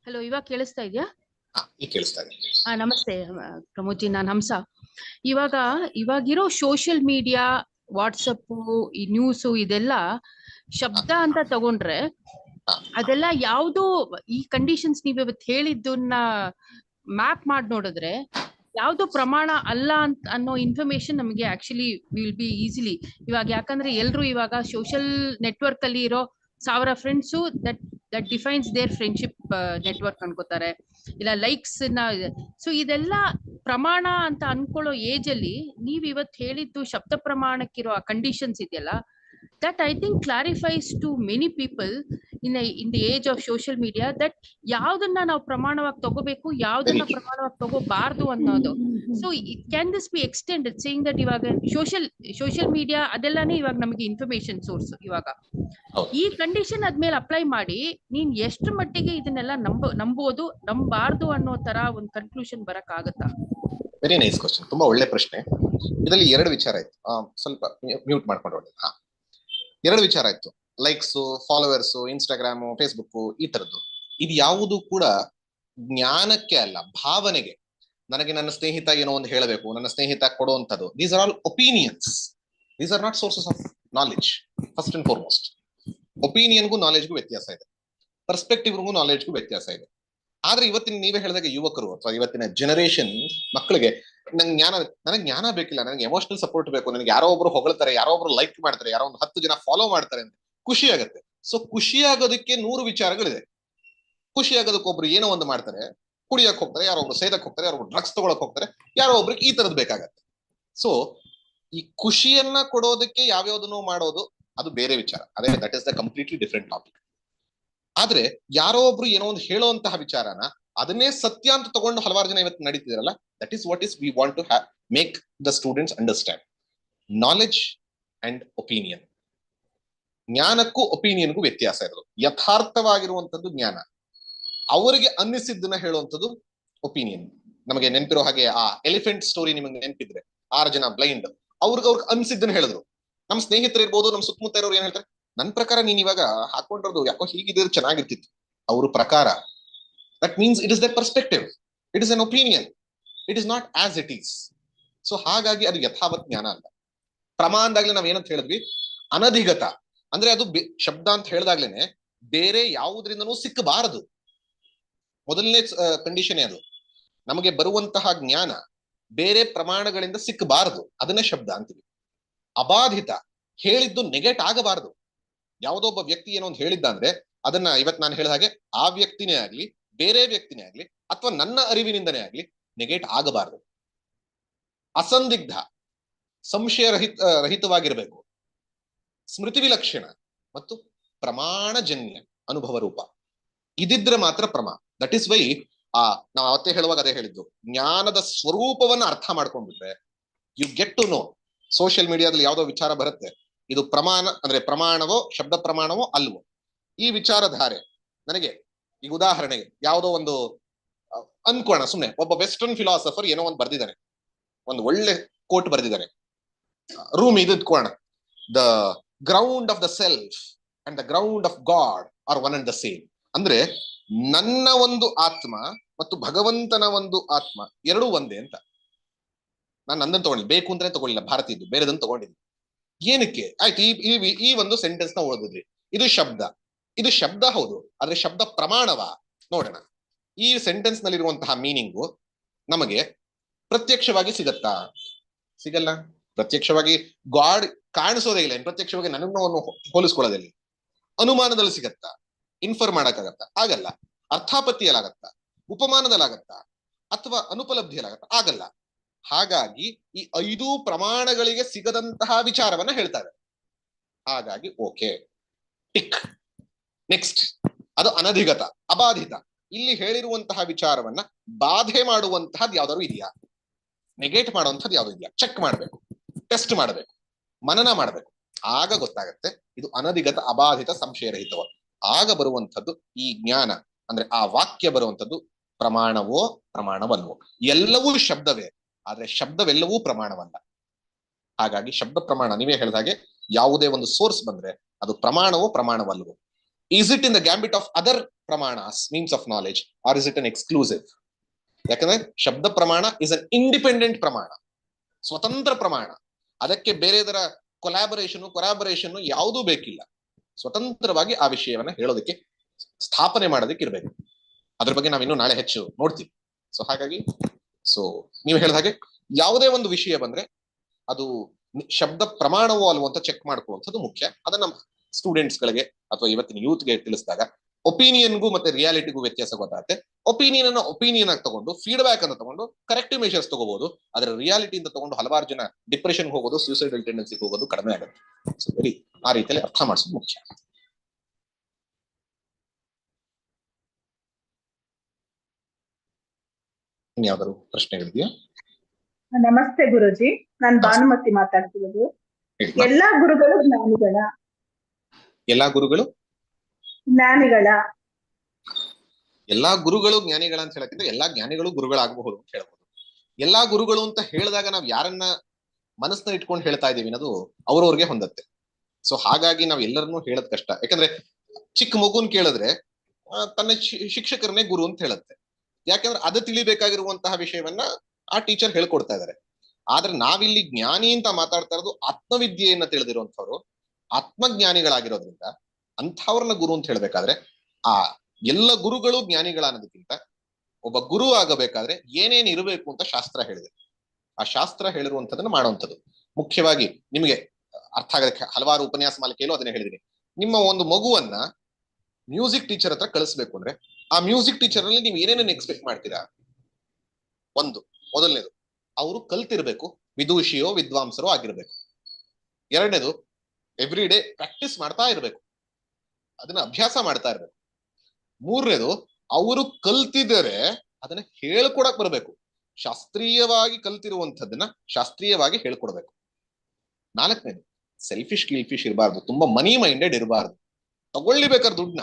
ಹಲೋ ಇವಾಗ ಕೇಳಿಸ್ತಾ ಇದೆಯಾ? ಹಾ, ನಮಸ್ತೆ ಪ್ರಮೋದ್ಜಿ ನಾನು ಹಂಸ. ಇವಾಗ ಇವಾಗಿರೋ ಸೋಷಿಯಲ್ ಮೀಡಿಯಾ ವಾಟ್ಸಪ್ ಈ ನ್ಯೂಸ್ ಇದೆಲ್ಲ ಶಬ್ದ ಅಂತ ತಗೊಂಡ್ರೆ. ಅದೆಲ್ಲ ಯಾವ್ದು ಈ ಕಂಡೀಷನ್ಸ್ ನೀವ್ ಇವತ್ತು ಹೇಳಿದ್ದನ್ನ ಮ್ಯಾಪ್ ಮಾಡಿ ನೋಡಿದ್ರೆ ಯಾವ್ದು ಪ್ರಮಾಣ ಅಲ್ಲ ಅಂತ ಅನ್ನೋ ಇನ್ಫಾರ್ಮೇಶನ್ ನಮಗೆ ಆಕ್ಚುಲಿ ವಿಲ್ ಬಿ ಈಸಿಲಿ ಇವಾಗ ಯಾಕಂದ್ರೆ ಎಲ್ರು ಇವಾಗ ಸೋಷಿಯಲ್ ನೆಟ್ವರ್ಕ್ ಅಲ್ಲಿ ಇರೋ ಸಾವಿರ friends that that defines their friendship network ಅನ್ಕೋತಾರೆ. ಇಲ್ಲ ಲೈಕ್ಸ್ ಸೊ ಇದೆಲ್ಲ ಪ್ರಮಾಣ ಅಂತ ಅನ್ಕೊಳ್ಳೋ ಏಜ್ ಅಲ್ಲಿ ನೀವ್ ಇವತ್ತು ಹೇಳಿದ್ದು ಶಬ್ದ ಪ್ರಮಾಣಕ್ಕಿರೋ ಆ ಕಂಡೀಷನ್ಸ್ ಇದೆಯಲ್ಲ that I think clarifies to many people in in the age of social media that ಯಾವ್ದನ್ನ ನಾವು ಪ್ರಮಾಣವಾಗಿ ತಗೋಬೇಕು ಯಾವ್ದನ್ನ ಪ್ರಮಾಣವಾಗಿ ತಗೋಬಾರ್ದು ಅನ್ನೋದು. So can this be extended saying that ಇವಾಗ ಸೋಷಿಯಲ್ ಸೋಷಿಯಲ್ ಮೀಡಿಯಾ ಅದೆಲ್ಲಾನೇ ಇವಾಗ ನಮಗೆ ಇನ್ಫಾರ್ಮೇಶನ್ ಸೋರ್ಸ್ ಇವಾಗ. ಈ ಕಂಡೀಷನ್ ಅದ್ಮೇಲೆ ಅಪ್ಲೈ ಮಾಡಿ ನೀನ್ ಎಷ್ಟು ಮಟ್ಟಿಗೆ ಇದನ್ನೆಲ್ಲ ನಂಬ ನಂಬೋದು ನಂಬಾರ್ದು ಅನ್ನೋ ತರ ಒಂದ್ ಕನ್ಕ್ಲೂಷನ್ ಬರಕ್ ಆಗತ್ತಾ ವೆರಿ ನೈಸ್ ಕ್ವಶನ್ ತುಂಬಾ ಒಳ್ಳೆ ಪ್ರಶ್ನೆ. ಇದರಲ್ಲಿ ಎರಡು ವಿಚಾರ ಇತ್ತು. ಸ್ವಲ್ಪ ಮ್ಯೂಟ್ ಮಾಡ್ಕೊಂಡು ಹೊರಡಿ. ಎರಡು ವಿಚಾರ ಇತ್ತು. ಲೈಕ್ಸ್ ಫಾಲೋವರ್ಸ್ ಇನ್ಸ್ಟಾಗ್ರಾಮ್ ಫೇಸ್ಬುಕ್ ಈ ತರದ್ದು. ಇದು ಯಾವುದು ಕೂಡ ಜ್ಞಾನಕ್ಕೆ ಅಲ್ಲ, ಭಾವನೆಗೆ. ನನಗೆ ನನ್ನ ಸ್ನೇಹಿತ ಏನೋ ಒಂದು ಹೇಳಬೇಕು, ನನ್ನ ಸ್ನೇಹಿತ ಕೊಡುವಂಥದ್ದು. These are all opinions these are not sources of knowledge first and foremost ಒಪಿನಿಯನ್ಗೂ ನಾಲೆಜ್ಗೂ ವ್ಯತ್ಯಾಸ ಇದೆ. ಪರ್ಸ್ಪೆಕ್ಟಿವ್ಗೂ ನಾಲೆಜ್ಗೂ ವ್ಯತ್ಯಾಸ ಇದೆ. ಆದ್ರೆ ಇವತ್ತಿನ ನೀವೇ ಹೇಳಿದಾಗ ಯುವಕರು ಅಥವಾ ಇವತ್ತಿನ ಜನರೇಷನ್ ಮಕ್ಕಳಿಗೆ ನಂಗೆ ಜ್ಞಾನ, ನನಗೆ ಜ್ಞಾನ ಬೇಕಿಲ್ಲ. ನನಗೆ ಎಮೋಷನಲ್ ಸಪೋರ್ಟ್ ಬೇಕು. ನನಗೆ ಯಾರೋ ಒಬ್ರು ಹೊಗಳ್ತಾರೆ, ಯಾರೋ ಒಬ್ರು ಲೈಕ್ ಮಾಡ್ತಾರೆ, ಯಾರೋ ಒಂದು ಹತ್ತು ಜನ ಫಾಲೋ ಮಾಡ್ತಾರೆ ಅಂತ ಖುಷಿ ಆಗುತ್ತೆ. ಸೊ ಖುಷಿ ಆಗೋದಕ್ಕೆ ನೂರು ವಿಚಾರಗಳಿದೆ. ಖುಷಿ ಆಗೋದಕ್ಕೆ ಒಬ್ರು ಏನೋ ಒಂದು ಮಾಡ್ತಾರೆ ಕುಡಿಯಕ್ ಹೋಗ್ತಾರೆ, ಯಾರೋ ಒಬ್ರು ಸೇದಕ್ ಹೋಗ್ತಾರೆ, ಯಾರೋ ಡ್ರಗ್ಸ್ ತಗೊಳಕ್ ಹೋಗ್ತಾರೆ, ಯಾರೋ ಒಬ್ರಿಗೆ ಈ ತರದ್ ಬೇಕಾಗತ್ತೆ. ಸೊ ಈ ಖುಷಿಯನ್ನ ಕೊಡೋದಕ್ಕೆ ಯಾವ್ಯಾವ್ದನ್ನು ಮಾಡೋದು? ಅದು ಬೇರೆ ವಿಚಾರ. ಅದೇ that is the completely different topic ಆದ್ರೆ ಯಾರೋ ಒಬ್ರು ಏನೋ ಒಂದು ಹೇಳುವಂತಹ ವಿಚಾರನ ಅದನ್ನೇ ಸತ್ಯ ಅಂತ ತಗೊಂಡು ಹಲವಾರು ಜನ ಇವತ್ತು ನಡೀತಿದಾರಲ್ಲ? That is what is we want to make the students understand knowledge and opinion ಜ್ಞಾನಕ್ಕೂ ಒಪಿನಿಯನ್ಗೂ ವ್ಯತ್ಯಾಸ ಇರೋದು. ಯಥಾರ್ಥವಾಗಿರುವಂತದ್ದು ಜ್ಞಾನ. ಅವರಿಗೆ ಅನ್ನಿಸಿದ್ದನ್ನ ಹೇಳುವಂಥದ್ದು ಒಪಿನಿಯನ್ ನಮಗೆ ನೆನಪಿರೋ ಹಾಗೆ ಆ ಎಲಿಫೆಂಟ್ ಸ್ಟೋರಿ ನಿಮಗೆ ನೆನಪಿದ್ರೆ, ಆರು ಜನ ಬ್ಲೈಂಡ್ ಅವ್ರಿಗೆ ಅವ್ರಿಗೆ ಅನ್ಸಿದ್ದನ್ನ ಹೇಳಿದ್ರು. ನಮ್ಮ ಸ್ನೇಹಿತರು ಇರ್ಬೋದು ನಮ್ಮ ಸುತ್ತಮುತ್ತ ಇರೋರು ಏನ್ ಹೇಳ್ತಾರೆ? ನನ್ನ ಪ್ರಕಾರ ನೀನ್ ಇವಾಗ ಹಾಕೊಂಡಿರೋದು ಯಾಕೋ ಹೀಗಿದ್ರೆ ಚೆನ್ನಾಗಿರ್ತಿತ್ತು. ಅವ್ರ ಪ್ರಕಾರ that means it is the perspective it is an opinion it is not as it is so ಹಾಗಾಗಿ ಅದು ಯಥಾವತ್ ಜ್ಞಾನ ಅಲ್ಲ. ಪ್ರಮಾಣದಾಗ್ಲೇ ನಾವ್ ಏನಂತ ಹೇಳಿದ್ವಿ? ಅನಧಿಗತ. ಅಂದ್ರೆ ಅದು ಶಬ್ದ ಅಂತ ಹೇಳಿದಾಗ್ಲೇನೆ ಬೇರೆ ಯಾವುದರಿಂದನೂ ಸಿಕ್ಕಬಾರದು. ಮೊದಲನೇ ಕಂಡೀಷನ್ ಅದು. ನಮಗೆ ಬರುವಂತಹ ಜ್ಞಾನ ಬೇರೆ ಪ್ರಮಾಣಗಳಿಂದ ಸಿಕ್ಕಬಾರದು. ಅದನ್ನೇ ಶಬ್ದ ಅಂತೀವಿ. ಅಬಾಧಿತ. ಹೇಳಿದ್ದು ನೆಗೆಟ್ ಆಗಬಾರದು. ಯಾವುದೋ ಒಬ್ಬ ವ್ಯಕ್ತಿ ಏನೋ ಒಂದು ಹೇಳಿದ್ದ ಅಂದ್ರೆ ಅದನ್ನ ಇವತ್ ನಾನು ಹೇಳಿದ ಹಾಗೆ ಆ ವ್ಯಕ್ತಿನೇ ಆಗ್ಲಿ ಬೇರೆ ವ್ಯಕ್ತಿನೇ ಆಗ್ಲಿ ಅಥವಾ ನನ್ನ ಅರಿವಿನಿಂದನೇ ಆಗ್ಲಿ ನೆಗೆಟ್ ಆಗಬಾರದು. ಅಸಂದಿಗ್ಧ ಸಂಶಯ ರಹಿತ ರಹಿತವಾಗಿರಬೇಕು. ಸ್ಮೃತಿ ವಿಲಕ್ಷಣ ಮತ್ತು ಪ್ರಮಾಣಜನ್ಯ ಅನುಭವ ರೂಪ. ಇದಿದ್ರೆ ಮಾತ್ರ ಪ್ರಮಾ ದಟ್ ಇಸ್ ವೈ ಆ, ನಾವು ಅವತ್ತೇ ಹೇಳುವಾಗ ಅದೇ ಹೇಳಿದ್ದು. ಜ್ಞಾನದ ಸ್ವರೂಪವನ್ನ ಅರ್ಥ ಮಾಡ್ಕೊಂಡ್ಬಿಟ್ರೆ you get to know social ಮೀಡಿಯಾದಲ್ಲಿ ಯಾವ್ದೋ ವಿಚಾರ ಬರುತ್ತೆ. ಇದು ಪ್ರಮಾಣ, ಅಂದ್ರೆ ಪ್ರಮಾಣವೋ, ಶಬ್ದ ಪ್ರಮಾಣವೋ ಅಲ್ವೋ. ಈ ವಿಚಾರಧಾರೆ, ನನಗೆ ಈಗ ಉದಾಹರಣೆಗೆ ಯಾವುದೋ ಒಂದು ಅನ್ಕೋಣ, ಸುಮ್ನೆ. ಒಬ್ಬ ವೆಸ್ಟರ್ನ್ ಫಿಲಾಸಫರ್ ಏನೋ ಒಂದು ಬರ್ದಿದ್ದಾನೆ. ಒಂದು ಒಳ್ಳೆ ಕೋಟ್ ಬರ್ದಿದ್ದಾರೆ ರೂಮ್ ಇದು ಇಟ್ಕೋಣ the ground of the self and the ground of God are one and the same ಅಂದ್ರೆ ನನ್ನ ಒಂದು ಆತ್ಮ ಮತ್ತು ಭಗವಂತನ ಒಂದು ಆತ್ಮ ಎರಡೂ ಒಂದೇ ಅಂತ. ನಾನು ನಂದನ್ ತಗೊಂಡಿಲ್ಲ ಬೇಕು ಅಂದ್ರೆ ತಗೊಳ್ಳಿಲ್ಲ. ಭಾರತೀಯದ್ದು ಬೇರೆದನ್ನು ತಗೊಂಡಿದ್ದೆ ಏನಕ್ಕೆ? ಆಯ್ತು, ಈ- ಈ ಒಂದು ಸೆಂಟೆನ್ಸ್ನ ಓದಿದ್ರಿ ಇದು ಶಬ್ದ. ಇದು ಶಬ್ದ ಹೌದು, ಆದ್ರೆ ಶಬ್ದ ಪ್ರಮಾಣವ ನೋಡೋಣ. ಈ ಸೆಂಟೆನ್ಸ್ ನಲ್ಲಿರುವಂತಹ ಮೀನಿಂಗು ನಮಗೆ ಪ್ರತ್ಯಕ್ಷವಾಗಿ ಸಿಗತ್ತಾ? ಸಿಗಲ್ಲ. ಪ್ರತ್ಯಕ್ಷವಾಗಿ ಗಾಡ್ ಕಾಣಿಸೋದೇ ಇಲ್ಲ. ಪ್ರತ್ಯಕ್ಷವಾಗಿ ನನ್ನನ್ನು ಹೋಲಿಸ್ಕೊಳ್ಳೋದಿಲ್ಲ. ಅನುಮಾನದಲ್ಲಿ ಸಿಗತ್ತಾ? ಇನ್ಫರ್ ಮಾಡಕ್ಕಾಗತ್ತಾ? ಆಗಲ್ಲ. ಅರ್ಥಾಪತ್ತಿಯಲ್ಲಾಗತ್ತಾ ಉಪಮಾನದಲ್ಲಾಗತ್ತಾ? ಅಥವಾ ಅನುಪಲಬ್ಧಿಯಲ್ಲಾಗತ್ತಾ? ಆಗಲ್ಲ. ಹಾಗಾಗಿ ಈ ಐದು ಪ್ರಮಾಣಗಳಿಗೆ ಸಿಗದಂತಹ ವಿಚಾರವನ್ನ ಹೇಳ್ತಾರೆ. ಹಾಗಾಗಿ ಓಕೆ. ಟಿಕ್. ನೆಕ್ಸ್ಟ್ ಅದು ಅನಧಿಗತ, ಅಬಾಧಿತ. ಇಲ್ಲಿ ಹೇಳಿರುವಂತಹ ವಿಚಾರವನ್ನ ಬಾಧೆ ಮಾಡುವಂತಹದ್ದು ಯಾವ್ದಾದ್ರು ಇದೆಯಾ? ನೆಗೆಟ್ ಮಾಡುವಂಥದ್ದು ಯಾವ್ದು ಇದೆಯಾ? ಚೆಕ್ ಮಾಡಬೇಕು ಟೆಸ್ಟ್ ಮಾಡಬೇಕು, ಮನನ ಮಾಡಬೇಕು. ಆಗ ಗೊತ್ತಾಗತ್ತೆ, ಇದು ಅನಧಿಗತ, ಅಬಾಧಿತ, ಸಂಶಯರಹಿತವ. ಆಗ ಬರುವಂಥದ್ದು ಈ ಜ್ಞಾನ, ಅಂದ್ರೆ ಆ ವಾಕ್ಯ ಬರುವಂಥದ್ದು ಪ್ರಮಾಣವೋ, ಪ್ರಮಾಣವಲ್ವೋ. ಎಲ್ಲವೂ ಶಬ್ದವೇ, ಆದ್ರೆ ಶಬ್ದವೆಲ್ಲವೂ ಪ್ರಮಾಣವಲ್ಲ. ಹಾಗಾಗಿ ಶಬ್ದ ಪ್ರಮಾಣ, ನೀವೇ ಹೇಳಿದ ಹಾಗೆ ಯಾವುದೇ ಒಂದು ಸೋರ್ಸ್ ಬಂದ್ರೆ ಅದು ಪ್ರಮಾಣವೋ, ಪ್ರಮಾಣವಲ್ವೋ. Is it in the gambit of other ಪ್ರಮಾಣ means of knowledge or is it an exclusive ಯಾಕಂದ್ರೆ ಶಬ್ದ ಪ್ರಮಾಣ ಇಸ್ ಅನ್ ಇಂಡಿಪೆಂಡೆಂಟ್ ಪ್ರಮಾಣ ಸ್ವತಂತ್ರ ಪ್ರಮಾಣ ಅದಕ್ಕೆ ಬೇರೆದರ ಕೊಲಾಬರೇಷನ್ ಕೊಲಾಬರೇಷನ್ ಯಾವುದೂ ಬೇಕಿಲ್ಲ. ಸ್ವತಂತ್ರವಾಗಿ ಆ ವಿಷಯವನ್ನ ಹೇಳೋದಕ್ಕೆ, ಸ್ಥಾಪನೆ ಮಾಡೋದಕ್ಕೆ ಇರಬೇಕು. ಅದ್ರ ಬಗ್ಗೆ ನಾವಿನ್ನು ನಾಳೆ ಹೆಚ್ಚು ನೋಡ್ತೀವಿ. ಸೊ ಹಾಗಾಗಿ ಸೊ ನೀವು ಹೇಳಿದ ಹಾಗೆ ಯಾವುದೇ ಒಂದು ವಿಷಯ ಬಂದ್ರೆ ಅದು ಶಬ್ದ ಪ್ರಮಾಣವೋ ಅಲ್ವೋ ಅಂತ ಚೆಕ್ ಮಾಡ್ಕೊಳ್ಳುವಂಥದ್ದು ಮುಖ್ಯ. ಅದನ್ನ ಸ್ಟೂಡೆಂಟ್ಸ್ ಗಳಿಗೆ ಅಥವಾ ಇವತ್ತಿನ ಯೂತ್ಗೆ ತಿಳಿಸಿದಾಗ ಒಪಿನಿಯನ್ಗೂ ಮತ್ತೆ ರಿಯಾಲಿಟಿಗೂ ವ್ಯತ್ಯಾಸ ಗೊತ್ತಾಗುತ್ತೆ. ಒಪಿನಿಯನ್ ಅನ್ನ ಒಪಿನಿಯನ್ ಆಗಿ ತಗೊಂಡು ಫೀಡ್ಬ್ಯಾಕ್ ಅನ್ನು ತಗೊಂಡು ಕರೆಕ್ಟಿವ್ ಮೆಷರ್ಸ್ ತಗೋಬಹುದು ಅದರ ರಿಯಾಲಿಟಿ ಇಂದ ತಗೊಂಡು ಹಲವಾರು ಜನ ಡಿಪ್ರೆಷನ್ ಹೋಗೋದು ಸೂಸೈಡಲ್ ಟೆಂಡೆನ್ಸಿ ಹೋಗೋದು ಕಡಿಮೆ ಆಗುತ್ತೆ. ಸೊ ವೆರಿ ಆ ರೀತಿಯಲ್ಲಿ ಅರ್ಥ ಮಾಡಿಸೋದು ಮುಖ್ಯ. ಇನ್ಯಾವ್ದಾದ್ರು ಪ್ರಶ್ನೆಗಳಿದೆಯಾ ನಮಸ್ತೆ ಗುರುಜಿ ನಾನು ಭಾನುಮತಿ ಮಾತಾಡ್ತಿರೋದು. ಎಲ್ಲಾ ಗುರುಗಳು ಜ್ಞಾನಿಗಳ? ಎಲ್ಲಾ ಗುರುಗಳು? ಜ್ಞಾನಿಗಳ. ಎಲ್ಲಾ ಗುರುಗಳು ಜ್ಞಾನಿಗಳ ಅಂತ ಹೇಳಕ್ಕಿಂತ ಎಲ್ಲಾ ಜ್ಞಾನಿಗಳು ಗುರುಗಳಾಗಬಹುದು ಅಂತ ಹೇಳ್ಬೋದು. ಎಲ್ಲಾ ಗುರುಗಳು ಅಂತ ಹೇಳಿದಾಗ ನಾವ್ ಯಾರನ್ನ ಮನಸ್ಸನ್ನ ಇಟ್ಕೊಂಡು ಹೇಳ್ತಾ ಇದೀವಿ ಅನ್ನೋದು ಅವ್ರವ್ರಿಗೆ ಹೊಂದತ್ತೆ. ಸೊ ಹಾಗಾಗಿ ನಾವ್ ಎಲ್ಲರನ್ನೂ ಹೇಳದ್ ಕಷ್ಟ. ಯಾಕಂದ್ರೆ ಚಿಕ್ಕ ಮಗುನ್ ಕೇಳಿದ್ರೆ ತನ್ನ ಶಿಕ್ಷಕರನ್ನೇ ಗುರು ಅಂತ ಹೇಳುತ್ತೆ. ಯಾಕಂದ್ರೆ ಅದು ತಿಳಿಬೇಕಾಗಿರುವಂತಹ ವಿಷಯವನ್ನ ಆ ಟೀಚರ್ ಹೇಳ್ಕೊಡ್ತಾ ಇದಾರೆ. ಆದ್ರೆ ನಾವಿಲ್ಲಿ ಜ್ಞಾನಿ ಅಂತ ಮಾತಾಡ್ತಾ ಇರೋದು ಆತ್ಮವಿದ್ಯೆಯನ್ನ ತಿಳಿದಿರುವಂತವ್ರು ಆತ್ಮಜ್ಞಾನಿಗಳಾಗಿರೋದ್ರಿಂದ ಅಂಥವ್ರನ್ನ ಗುರು ಅಂತ ಹೇಳ್ಬೇಕಾದ್ರೆ ಆ ಎಲ್ಲ ಗುರುಗಳು ಜ್ಞಾನಿಗಳ ಅನ್ನೋದಕ್ಕಿಂತ ಒಬ್ಬ ಗುರು ಆಗಬೇಕಾದ್ರೆ ಏನೇನ್ ಇರಬೇಕು ಅಂತ ಶಾಸ್ತ್ರ ಹೇಳಿದೆ. ಆ ಶಾಸ್ತ್ರ ಹೇಳಿರುವಂತದನ್ನ ಮಾಡುವಂಥದ್ದು. ಮುಖ್ಯವಾಗಿ ನಿಮಗೆ ಅರ್ಥ ಆಗೋದಕ್ಕೆ ಹಲವಾರು ಉಪನ್ಯಾಸ ಮಾಲಿಕೆಯಲ್ಲೂ ಅದನ್ನ ಹೇಳಿದೀನಿ ನಿಮ್ಮ ಒಂದು ಮಗುವನ್ನ ಮ್ಯೂಸಿಕ್ ಟೀಚರ್ ಹತ್ರ ಕಳಿಸ್ಬೇಕು ಅಂದ್ರೆ ಆ ಮ್ಯೂಸಿಕ್ ಟೀಚರ್ ಅಲ್ಲಿ ನೀವು ಏನೇನೇನು ಎಕ್ಸ್ಪೆಕ್ಟ್ ಮಾಡ್ತೀರಾ? ಒಂದು, ಮೊದಲನೇದು, ಅವರು ಕಲ್ತಿರ್ಬೇಕು, ವಿದೂಷಿಯೋ ವಿದ್ವಾಂಸರೋ ಆಗಿರ್ಬೇಕು. ಎರಡನೇದು ಎವ್ರಿ ಡೇ ಪ್ರಾಕ್ಟೀಸ್ ಮಾಡ್ತಾ ಇರ್ಬೇಕು. ಅದನ್ನ ಅಭ್ಯಾಸ ಮಾಡ್ತಾ ಇರ್ಬೇಕು. ಮೂರನೇದು, ಅವರು ಕಲ್ತಿದರೆ ಅದನ್ನ ಹೇಳ್ಕೊಡಕ್ ಬರಬೇಕು. ಶಾಸ್ತ್ರೀಯವಾಗಿ ಕಲ್ತಿರುವಂತದ್ದನ್ನ ಶಾಸ್ತ್ರೀಯವಾಗಿ ಹೇಳ್ಕೊಡ್ಬೇಕು. ನಾಲ್ಕನೇದು ಸೆಲ್ಫಿಶ್ ಗಿಲ್ಫಿಶ್ ಇರಬಾರ್ದು. ತುಂಬಾ ಮನಿ ಮೈಂಡೆಡ್ ಇರಬಾರ್ದು. ತಗೊಳ್ಳಿ ಬೇಕಾದ್ರೆ ದುಡ್ಡನ್ನ,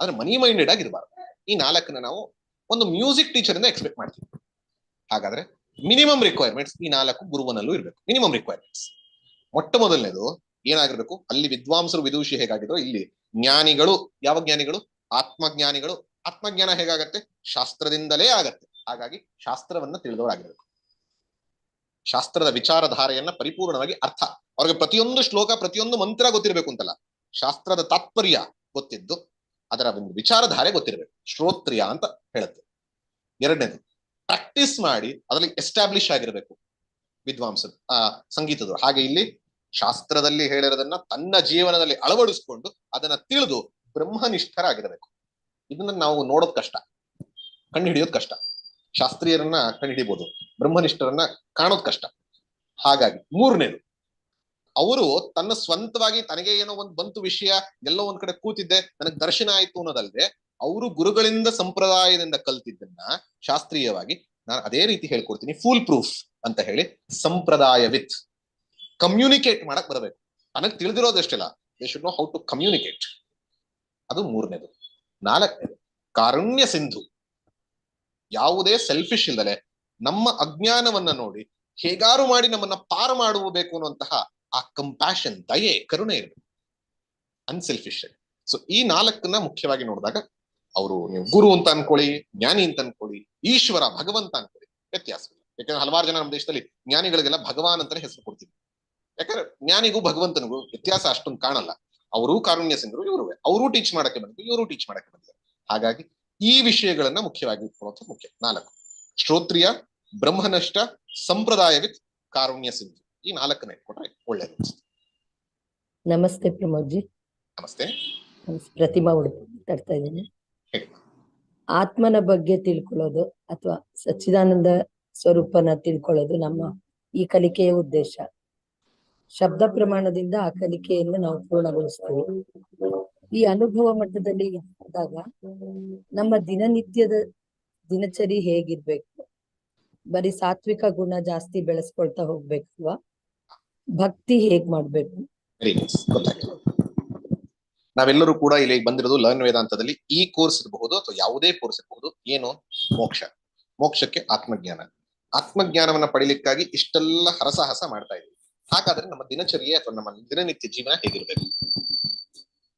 ಆದ್ರೆ ಮನಿ ಮೈಂಡೆಡ್ ಆಗಿ ಇರಬಾರ್ದು. ಈ ನಾಲ್ಕನ್ನ ನಾವು ಒಂದು ಮ್ಯೂಸಿಕ್ ಟೀಚರ್ ಇಂದ ಎಕ್ಸ್ಪೆಕ್ಟ್ ಮಾಡ್ತೀವಿ. ಹಾಗಾದ್ರೆ ಮಿನಿಮಮ್ ರಿಕ್ವೈರ್ಮೆಂಟ್ಸ್ ಈ ನಾಲ್ಕು ಗುರುವನಲ್ಲೂ ಇರಬೇಕು. ಮಿನಿಮಮ್ ರಿಕ್ವೈರ್ಮೆಂಟ್ಸ್ ಮೊಟ್ಟ ಮೊದಲನೇದು ಏನಾಗಿರ್ಬೇಕು? ಅಲ್ಲಿ ವಿದ್ವಾಂಸರು ವಿದೂಷಿ ಹೇಗಾಗಿದ್ರು ಇಲ್ಲಿ ಜ್ಞಾನಿಗಳು, ಯಾವ ಜ್ಞಾನಿಗಳು? ಆತ್ಮಜ್ಞಾನಿಗಳು. ಆತ್ಮಜ್ಞಾನ ಹೇಗಾಗತ್ತೆ? ಶಾಸ್ತ್ರದಿಂದಲೇ ಆಗತ್ತೆ. ಹಾಗಾಗಿ ಶಾಸ್ತ್ರವನ್ನ ತಿಳಿದವರಾಗಿರ್ಬೇಕು. ಶಾಸ್ತ್ರದ ವಿಚಾರಧಾರೆಯನ್ನ ಪರಿಪೂರ್ಣವಾಗಿ ಅರ್ಥ. ಅವ್ರಿಗೆ ಪ್ರತಿಯೊಂದು ಶ್ಲೋಕ, ಪ್ರತಿಯೊಂದು ಮಂತ್ರ ಗೊತ್ತಿರಬೇಕು ಅಂತಲ್ಲ. ಶಾಸ್ತ್ರದ ತಾತ್ಪರ್ಯ ಗೊತ್ತಿದ್ದು, ಅದರ ಒಂದು ವಿಚಾರಧಾರೆ ಗೊತ್ತಿರಬೇಕು. ಶ್ರೋತ್ರಿಯ ಅಂತ ಹೇಳುತ್ತೆ. ಎರಡನೇದು ಪ್ರಾಕ್ಟೀಸ್ ಮಾಡಿ, ಅದರಲ್ಲಿ ಎಸ್ಟಾಬ್ಲಿಷ್ ಆಗಿರಬೇಕು. ವಿದ್ವಾಂಸರು, ಆ, ಸಂಗೀತದವರು. ಹಾಗೆ ಇಲ್ಲಿ ಶಾಸ್ತ್ರದಲ್ಲಿ ಹೇಳಿರೋದನ್ನ ತನ್ನ ಜೀವನದಲ್ಲಿ ಅಳವಡಿಸ್ಕೊಂಡು ಅದನ್ನ ತಿಳಿದು ಬ್ರಹ್ಮನಿಷ್ಠರಾಗಿರಬೇಕು. ಇದನ್ನ ನಾವು ನೋಡೋದ್ ಕಷ್ಟ ಕಂಡು ಹಿಡಿಯೋದ್ ಕಷ್ಟ. ಶಾಸ್ತ್ರೀಯರನ್ನ ಕಂಡು ಹಿಡಿಬಹುದು ಬ್ರಹ್ಮನಿಷ್ಠರನ್ನ ಕಾಣೋದ್ ಕಷ್ಟ. ಹಾಗಾಗಿ ಮೂರನೇದು, ಅವರು ತನ್ನ ಸ್ವಂತವಾಗಿ ತನಗೆ ಏನೋ ಒಂದು ಬಂತು ವಿಷಯ, ಎಲ್ಲೋ ಒಂದ್ ಕಡೆ ಕೂತಿದ್ದೆ, ನನಗ್ ದರ್ಶನ ಆಯ್ತು ಅನ್ನೋದಲ್ಲದೆ ಅವರು ಗುರುಗಳಿಂದ ಸಂಪ್ರದಾಯದಿಂದ ಕಲ್ತಿದ್ದನ್ನ ಶಾಸ್ತ್ರೀಯವಾಗಿ ನಾನು ಅದೇ ರೀತಿ ಹೇಳ್ಕೊಡ್ತೀನಿ ಫುಲ್ ಪ್ರೂಫ್ ಅಂತ ಹೇಳಿ ಸಂಪ್ರದಾಯ ವಿತ್ ಕಮ್ಯುನಿಕೇಟ್ ಮಾಡಕ್ ಬರಬೇಕು. ನನಗ್ ತಿಳಿದಿರೋದಷ್ಟಿಲ್ಲ they should know how to communicate ಅದು ಮೂರನೇದು. ನಾಲ್ಕನೇದು, ಕಾರುಣ್ಯ ಸಿಂಧು. ಯಾವುದೇ ಸೆಲ್ಫಿಶ್ ಇಲ್ಲದೆ ನಮ್ಮ ಅಜ್ಞಾನವನ್ನ ನೋಡಿ ಹೇಗಾರು ಮಾಡಿ ನಮ್ಮನ್ನ ಪಾರು ಮಾಡಬೇಕು ಅನ್ನುವಂತಹ ಆ ಕಂಪ್ಯಾಷನ್ ದಯೆ, ಕರುಣೆ ಇರಬೇಕು. ಅನ್ಸೆಲ್ಫಿಶ್ ಸೊ ಈ ನಾಲ್ಕನ್ನ ಮುಖ್ಯವಾಗಿ ನೋಡಿದಾಗ ಅವರು ನೀವು ಗುರು ಅಂತ ಅನ್ಕೊಳ್ಳಿ, ಜ್ಞಾನಿ ಅಂತ ಅನ್ಕೊಳ್ಳಿ, ಈಶ್ವರ, ಭಗವಂತ ಅನ್ಕೊಳ್ಳಿ ವ್ಯತ್ಯಾಸವಿಲ್ಲ ಯಾಕಂದ್ರೆ ಹಲವಾರು ಜನ ನಮ್ಮ ದೇಶದಲ್ಲಿ ಜ್ಞಾನಿಗಳಿಗೆಲ್ಲ ಭಗವಾನ್ ಅಂತಾನೆ ಹೆಸರು ಕೊಡ್ತೀವಿ ಯಾಕಂದ್ರೆ ಜ್ಞಾನಿಗೂ ಭಗವಂತನಿಗೂ ವ್ಯತ್ಯಾಸ ಅಷ್ಟೊಂದು ಕಾಣಲ್ಲ. ಅವರು ಕಾರುಣ್ಯ ಸಿಂಗರು ಇವರು ಅವರು ಟೀಚ್ ಮಾಡಕ್ಕೆ ಬಂದ್ರು ಇವರು ಟೀಚ್ ಮಾಡಕ್ಕೆ ಬಂದಿದ್ದಾರೆ. ಹಾಗಾಗಿ ಈ ವಿಷಯಗಳನ್ನ ಮುಖ್ಯವಾಗಿ ಇಟ್ಕೊಳ್ಳೋದು ಮುಖ್ಯ. ನಾಲ್ಕು ಶ್ರೋತ್ರಿಯ ಬ್ರಹ್ಮನಷ್ಟ ಸಂಪ್ರದಾಯವಿತ್ ಕಾರುಣ್ಯ ಸಿಂಧು. ಈ ನಾಲ್ಕನ್ನ ಇಟ್ಕೊಂಡ್ರೆ ಒಳ್ಳೇದು. ನಮಸ್ತೆ ಪ್ರಮೋದ್ಜಿ. ನಮಸ್ತೆ. ನಮಸ್- ಪ್ರತಿಮಾ ಮಾತಾಡ್ತಾ ಇದ್ದೀನಿ. ಆತ್ಮನ ಬಗ್ಗೆ ತಿಳ್ಕೊಳ್ಳೋದು ಅಥವಾ ಸಚ್ಚಿದಾನಂದ ಸ್ವರೂಪನ ತಿಳ್ಕೊಳ್ಳೋದು ನಮ್ಮ ಈ ಕಲಿಕೆಯ ಉದ್ದೇಶ. ಶಬ್ದ ಪ್ರಮಾಣದಿಂದ ಆ ಕಲಿಕೆಯನ್ನು ನಾವು ಪೂರ್ಣಗೊಳಿಸ್ತೀವಿ. ಈ ಅನುಭವ ಮಟ್ಟದಲ್ಲಿ ಆದಾಗ ನಮ್ಮ ದಿನನಿತ್ಯದ ದಿನಚರಿ ಹೇಗಿರ್ಬೇಕು? ಬರೀ ಸಾತ್ವಿಕ ಗುಣ ಜಾಸ್ತಿ ಬೆಳೆಸ್ಕೊಳ್ತಾ ಹೋಗ್ಬೇಕಲ್ವಾ? ಭಕ್ತಿ ಹೇಗ್ ಮಾಡ್ಬೇಕು? ನಾವೆಲ್ಲರೂ ಕೂಡ ಇಲ್ಲಿ ಬಂದಿರೋದು ಲರ್ನ್ ವೇದಾಂತದಲ್ಲಿ ಈ ಕೋರ್ಸ್ ಇರಬಹುದು ಅಥವಾ ಯಾವುದೇ ಕೋರ್ಸ್ ಇರಬಹುದು. ಏನು? ಮೋಕ್ಷ. ಮೋಕ್ಷಕ್ಕೆ ಆತ್ಮಜ್ಞಾನ. ಆತ್ಮಜ್ಞಾನವನ್ನ ಪಡಿಲಿಕ್ಕಾಗಿ ಇಷ್ಟೆಲ್ಲ ಹರಸಾಹಸ ಮಾಡ್ತಾ ಇದೀವಿ ಹಾಗಾದ್ರೆ ನಮ್ಮ ದಿನಚರ್ಯೆ ಅಥವಾ ನಮ್ಮ ದಿನನಿತ್ಯ ಜೀವನ ಹೇಗಿರ್ಬೇಕು?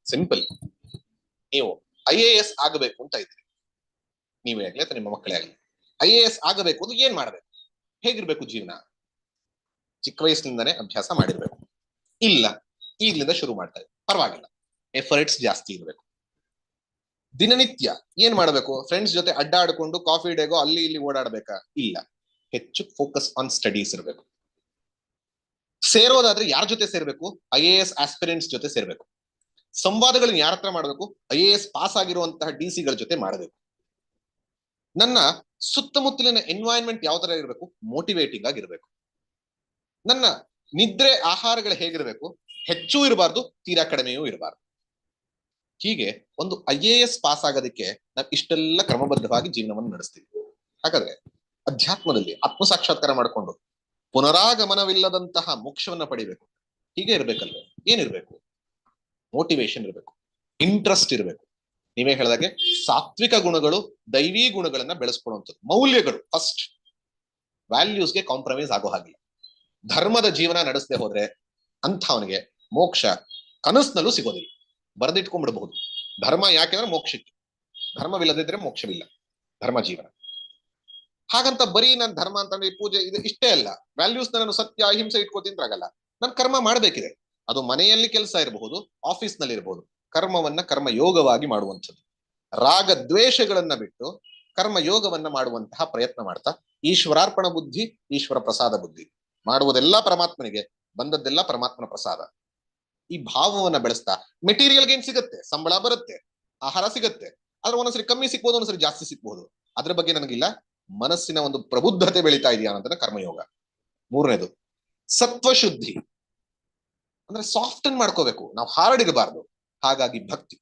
ಸಿಂಪಲ್ ನೀವು ಐ ಎ ಎಸ್ ಆಗಬೇಕು ಅಂತ ಇದ್ರಿ ನೀವೇ ಆಗ್ಲಿ ಅಥವಾ ನಿಮ್ಮ ಮಕ್ಕಳೇ ಆಗ್ಲಿ. ಐ ಎ ಎಸ್ ಆಗಬೇಕು ಅಂದ್ರೆ ಏನ್ ಮಾಡ್ಬೇಕು? ಹೇಗಿರ್ಬೇಕು ಜೀವನ? ಚಿಕ್ಕ ವಯಸ್ಸಿನಿಂದನೇ ಅಭ್ಯಾಸ ಮಾಡಿರ್ಬೇಕು. ಇಲ್ಲ, ಈಗ್ಲಿಂದ ಶುರು ಮಾಡ್ತಾ ಇದ್ದೀವಿ ಪರವಾಗಿಲ್ಲ. ಎಫರ್ಟ್ಸ್ ಜಾಸ್ತಿ ಇರಬೇಕು. ದಿನನಿತ್ಯ ಏನ್ ಮಾಡಬೇಕು? ಫ್ರೆಂಡ್ಸ್ ಜೊತೆ ಅಡ್ಡಾಡ್ಕೊಂಡು ಕಾಫಿ ಡೇಗೋ ಅಲ್ಲಿ ಇಲ್ಲಿ ಓಡಾಡ್ಬೇಕಾ? ಇಲ್ಲ. ಹೆಚ್ಚು ಫೋಕಸ್ ಆನ್ ಸ್ಟಡೀಸ್ ಇರಬೇಕು. ಸೇರೋದಾದ್ರೆ ಯಾರ ಜೊತೆ ಸೇರ್ಬೇಕು? ಐ ಎ ಎಸ್ ಆಸ್ಪಿರೆಂಟ್ಸ್ ಜೊತೆ ಸೇರ್ಬೇಕು. ಸಂವಾದಗಳನ್ನ ಯಾರ ಹತ್ರ ಮಾಡಬೇಕು? ಐ ಎ ಎಸ್ ಪಾಸ್ ಆಗಿರುವಂತಹ ಡಿ ಸಿಗಳ ಜೊತೆ ಮಾಡಬೇಕು. ನನ್ನ ಸುತ್ತಮುತ್ತಲಿನ ಎನ್ವೈರನ್ಮೆಂಟ್ ಯಾವ ತರ ಇರಬೇಕು? ಮೋಟಿವೇಟಿಂಗ್ ಆಗಿರ್ಬೇಕು ನನ್ನ ನಿದ್ರೆ ಆಹಾರಗಳು ಹೇಗಿರ್ಬೇಕು? ಹೆಚ್ಚು ಇರಬಾರ್ದು, ತೀರಾ ಕಡಿಮೆಯೂ ಇರಬಾರ್ದು. ಹೀಗೆ ಒಂದು ಐ ಎ ಎಸ್ ಪಾಸ್ ಆಗೋದಕ್ಕೆ ನಾವು ಇಷ್ಟೆಲ್ಲ ಕ್ರಮಬದ್ಧವಾಗಿ ಜೀವನವನ್ನು ನಡೆಸ್ತೀವಿ. ಹಾಗಾದ್ರೆ ಅಧ್ಯಾತ್ಮದಲ್ಲಿ ಆತ್ಮ ಸಾಕ್ಷಾತ್ಕಾರ ಮಾಡಿಕೊಂಡು ಪುನರಾಗಮನವಿಲ್ಲದಂತಹ ಮೋಕ್ಷವನ್ನ ಪಡಿಬೇಕು. ಹೀಗೆ ಇರ್ಬೇಕಲ್ವೇ? ಏನಿರ್ಬೇಕು? ಮೋಟಿವೇಶನ್ ಇರಬೇಕು. ಇಂಟ್ರೆಸ್ಟ್ ಇರಬೇಕು. ನೀವೇ ಹೇಳಿದಾಗೆ ಸಾತ್ವಿಕ ಗುಣಗಳು ದೈವಿ ಗುಣಗಳನ್ನ ಬೆಳೆಸ್ಕೊಳ್ಳುವಂಥದ್ದು ಮೌಲ್ಯಗಳು ಫಸ್ಟ್ ವ್ಯಾಲ್ಯೂಸ್ಗೆ ಕಾಂಪ್ರಮೈಸ್ ಆಗೋ ಹಾಗಿಲ್ಲ ಧರ್ಮದ ಜೀವನ ನಡೆಸದೆ ಹೋದ್ರೆ ಅಂಥವನಿಗೆ ಮೋಕ್ಷ ಕನಸಿನಲ್ಲೂ ಸಿಗೋದಿಲ್ಲ. ಬರೆದಿಟ್ಕೊಂಡ್ಬಿಡಬಹುದು. ಧರ್ಮ ಯಾಕೆಂದ್ರೆ ಮೋಕ್ಷಕ್ಕೆ. ಧರ್ಮವಿಲ್ಲದಿದ್ರೆ ಮೋಕ್ಷವಿಲ್ಲ. ಧರ್ಮ ಜೀವನ. ಹಾಗಂತ ಬರೀ ನನ್ನ ಧರ್ಮ ಅಂತಂದ್ರೆ ಈ ಪೂಜೆ ಇದು ಇಷ್ಟೇ ಅಲ್ಲ. ವ್ಯಾಲ್ಯೂಸ್ ನಾನು ಸತ್ಯ, ಅಹಿಂಸೆ ಇಟ್ಕೋತಿಂದ್ರಾಗಲ್ಲ ನಾನು ಕರ್ಮ ಮಾಡ್ಬೇಕಿದೆ. ಅದು ಮನೆಯಲ್ಲಿ ಕೆಲಸ ಇರಬಹುದು ಆಫೀಸ್ನಲ್ಲಿ ಇರಬಹುದು. ಕರ್ಮವನ್ನ ಕರ್ಮ ಯೋಗವಾಗಿ ಮಾಡುವಂಥದ್ದು. ರಾಗ ದ್ವೇಷಗಳನ್ನ ಬಿಟ್ಟು ಕರ್ಮ ಯೋಗವನ್ನ ಮಾಡುವಂತಹ ಪ್ರಯತ್ನ ಮಾಡ್ತಾ, ಈಶ್ವರಾರ್ಪಣ ಬುದ್ಧಿ, ಈಶ್ವರ ಪ್ರಸಾದ ಬುದ್ಧಿ. ಮಾಡುವುದೆಲ್ಲ ಪರಮಾತ್ಮನಿಗೆ, ಬಂದದ್ದೆಲ್ಲ ಪರಮಾತ್ಮನ ಪ್ರಸಾದ. ಈ ಭಾವವನ್ನ ಬೆಳೆಸ್ತಾ ಮೆಟೀರಿಯಲ್ ಗೇನ್ ಸಿಗುತ್ತೆ, ಸಂಬಳ ಬರುತ್ತೆ, ಆಹಾರ ಸಿಗುತ್ತೆ. ಆದ್ರೆ ಒಂದೊಂದ್ಸರಿ ಕಮ್ಮಿ ಸಿಕ್ಬೋದು ಒಂದೊಂದ್ಸರಿ ಜಾಸ್ತಿ ಸಿಕ್ಬಹುದು ಅದ್ರ ಬಗ್ಗೆ ನನಗಿಲ್ಲ. ಮನಸ್ಸಿನ ಒಂದು ಪ್ರಬುದ್ಧತೆ ಬೆಳೀತಾ ಇದೆಯಾ ಅನ್ನೋದನ್ನ ಕರ್ಮಯೋಗ. ಮೂರನೇದು, ಸತ್ವಶುದ್ಧಿ. ಅಂದ್ರೆ ಸಾಫ್ಟ್ ಮಾಡ್ಕೋಬೇಕು. ನಾವು ಹಾರ್ಡ್ ಇರಬಾರ್ದು ಹಾಗಾಗಿ ಭಕ್ತಿ.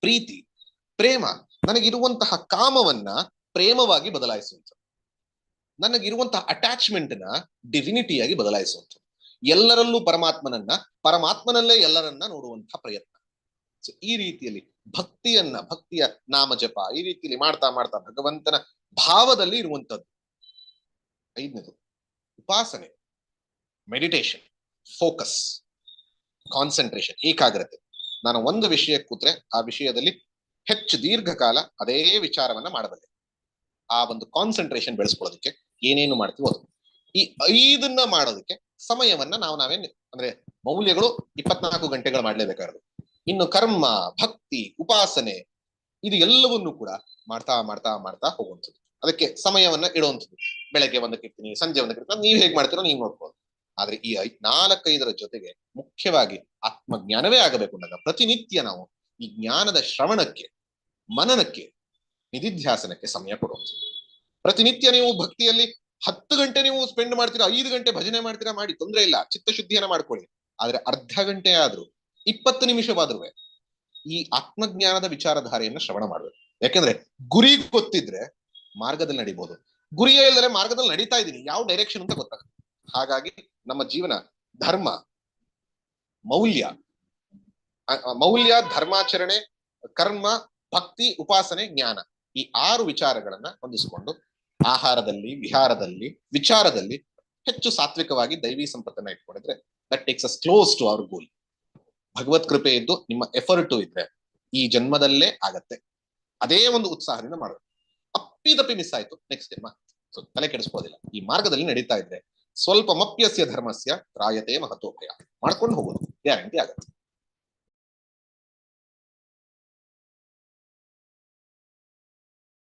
ಪ್ರೀತಿ. ಪ್ರೇಮ. ನನಗಿರುವಂತಹ ಕಾಮವನ್ನ ಪ್ರೇಮವಾಗಿ ಬದಲಾಯಿಸುವಂಥದ್ದು. ನನಗಿರುವಂತಹ ಅಟ್ಯಾಚ್ಮೆಂಟ್ನ ಡಿವಿನಿಟಿಯಾಗಿ ಬದಲಾಯಿಸುವಂಥದ್ದು. ಎಲ್ಲರಲ್ಲೂ ಪರಮಾತ್ಮನನ್ನ, ಪರಮಾತ್ಮನಲ್ಲೇ ಎಲ್ಲರನ್ನ ನೋಡುವಂತಹ ಪ್ರಯತ್ನ. ಸೊ ಈ ರೀತಿಯಲ್ಲಿ ಭಕ್ತಿಯನ್ನ, ಭಕ್ತಿಯ ನಾಮ ಜಪ, ಈ ರೀತಿಯಲ್ಲಿ ಮಾಡ್ತಾ ಮಾಡ್ತಾ ಭಗವಂತನ ಭಾವದಲ್ಲಿ ಇರುವಂತದ್ದು ಐದನೇದು, ಉಪಾಸನೆ ಮೆಡಿಟೇಷನ್ ಫೋಕಸ್ ಕಾನ್ಸಂಟ್ರೇಷನ್ ಏಕಾಗ್ರತೆ. ನಾನು ಒಂದು ವಿಷಯ ಕೂತ್ರೆ ಆ ವಿಷಯದಲ್ಲಿ ಹೆಚ್ಚು ದೀರ್ಘಕಾಲ ಅದೇ ವಿಚಾರವನ್ನ ಮಾಡಬಲ್ಲೆ. ಆ ಒಂದು ಕಾನ್ಸಂಟ್ರೇಷನ್ ಬೆಳೆಸ್ಕೊಳ್ಳೋದಕ್ಕೆ ಏನೇನು ಮಾಡ್ತೀವೋ ಅದು. ಈ ಐದನ್ನ ಮಾಡೋದಕ್ಕೆ ಸಮಯವನ್ನ ನಾವು ನಾವೇನು ಅಂದ್ರೆ ಮೌಲ್ಯಗಳು ಇಪ್ಪತ್ನಾಲ್ಕು ಗಂಟೆಗಳು ಮಾಡ್ಲೇಬೇಕಾದ್ರು ಇನ್ನು ಕರ್ಮ, ಭಕ್ತಿ, ಉಪಾಸನೆ, ಇದು ಎಲ್ಲವನ್ನೂ ಕೂಡ ಮಾಡ್ತಾ ಮಾಡ್ತಾ ಮಾಡ್ತಾ ಹೋಗುವಂಥದ್ದು. ಅದಕ್ಕೆ ಸಮಯವನ್ನ ಇಡುವಂಥದ್ದು. ಬೆಳಗ್ಗೆ ಒಂದಕ್ಕೆ ಇರ್ತೀನಿ ಸಂಜೆ ಒಂದಕ್ಕೆ ಇರ್ತೀನಿ ನೀವು ಹೇಗೆ ಮಾಡ್ತೀರೋ ನೀವು ನೋಡ್ಬೋದು ಆದ್ರೆ ಈ ನಾಲ್ಕೈದರ ಜೊತೆಗೆ ಮುಖ್ಯವಾಗಿ ಆತ್ಮಜ್ಞಾನವೇ ಆಗಬೇಕು ಅಂದಾಗ ಪ್ರತಿನಿತ್ಯ ನಾವು ಈ ಜ್ಞಾನದ ಶ್ರವಣಕ್ಕೆ, ಮನನಕ್ಕೆ, ನಿಧಿಧ್ಯಾಸನಕ್ಕೆ ಸಮಯ ಕೊಡುವಂಥದ್ದು. ಪ್ರತಿನಿತ್ಯ ನೀವು ಭಕ್ತಿಯಲ್ಲಿ ಹತ್ತು ಗಂಟೆ ನೀವು ಸ್ಪೆಂಡ್ ಮಾಡ್ತೀರಾ, ಐದು ಗಂಟೆ ಭಜನೆ ಮಾಡ್ತೀರಾ, ಮಾಡಿ ತೊಂದ್ರೆ ಇಲ್ಲ ಚಿತ್ತಶುದ್ಧಿಯನ್ನ ಮಾಡ್ಕೊಳ್ಳಿ. ಆದ್ರೆ ಅರ್ಧ ಗಂಟೆ ಆದ್ರೂ, ಇಪ್ಪತ್ತು ನಿಮಿಷವಾದ್ರೂ ಈ ಆತ್ಮಜ್ಞಾನದ ವಿಚಾರಧಾರೆಯನ್ನು ಶ್ರವಣ ಮಾಡಬೇಕು. ಯಾಕೆಂದ್ರೆ ಗುರಿ ಗೊತ್ತಿದ್ರೆ ಮಾರ್ಗದಲ್ಲಿ ನಡಿಬಹುದು ಗುರಿಯೇ ಇಲ್ಲದ್ರೆ ಮಾರ್ಗದಲ್ಲಿ ನಡೀತಾ ಇದ್ದೀನಿ. ಯಾವ ಡೈರೆಕ್ಷನ್ ಅಂತ ಗೊತ್ತಾಗುತ್ತೆ ಹಾಗಾಗಿ ನಮ್ಮ ಜೀವನ ಧರ್ಮ, ಮೌಲ್ಯ ಮೌಲ್ಯ, ಧರ್ಮಾಚರಣೆ, ಕರ್ಮ, ಭಕ್ತಿ, ಉಪಾಸನೆ, ಜ್ಞಾನ ಈ ಆರು ವಿಚಾರಗಳನ್ನ ಹೊಂದಿಸಿಕೊಂಡು ಆಹಾರದಲ್ಲಿ, ವಿಹಾರದಲ್ಲಿ, ವಿಚಾರದಲ್ಲಿ ಹೆಚ್ಚು ಸಾತ್ವಿಕವಾಗಿ ದೈವಿ ಸಂಪತ್ತನ್ನ ಇಟ್ಕೊಂಡಿದ್ರೆ that takes us close to our goal ಭಗವತ್ ಕೃಪೆ ಇದ್ದು ನಿಮ್ಮ ಎಫರ್ಟು ಇದ್ರೆ ಈ ಜನ್ಮದಲ್ಲೇ ಆಗತ್ತೆ. ಅದೇ ಒಂದು ಉತ್ಸಾಹದಿಂದ ಮಾಡಬೇಕು ಅಪ್ಪಿದಪ್ಪಿ ಮಿಸ್ ಆಯ್ತು. ನೆಕ್ಸ್ಟ್ ಟೈಮ್ ಸೊ ತಲೆ ಕೆಡಿಸ್ಬೋದಿಲ್ಲ. ಈ ಮಾರ್ಗದಲ್ಲಿ ನಡೀತಾ ಇದ್ರೆ ಸ್ವಲ್ಪ ಮಪ್ಯಸ್ಯ ಧರ್ಮಸ್ಯ ರಾಯತೆ ಮಹತೋಭಯ ಮಾಡ್ಕೊಂಡು ಹೋಗೋದು. ಗ್ಯಾರಂಟಿ ಆಗತ್ತೆ.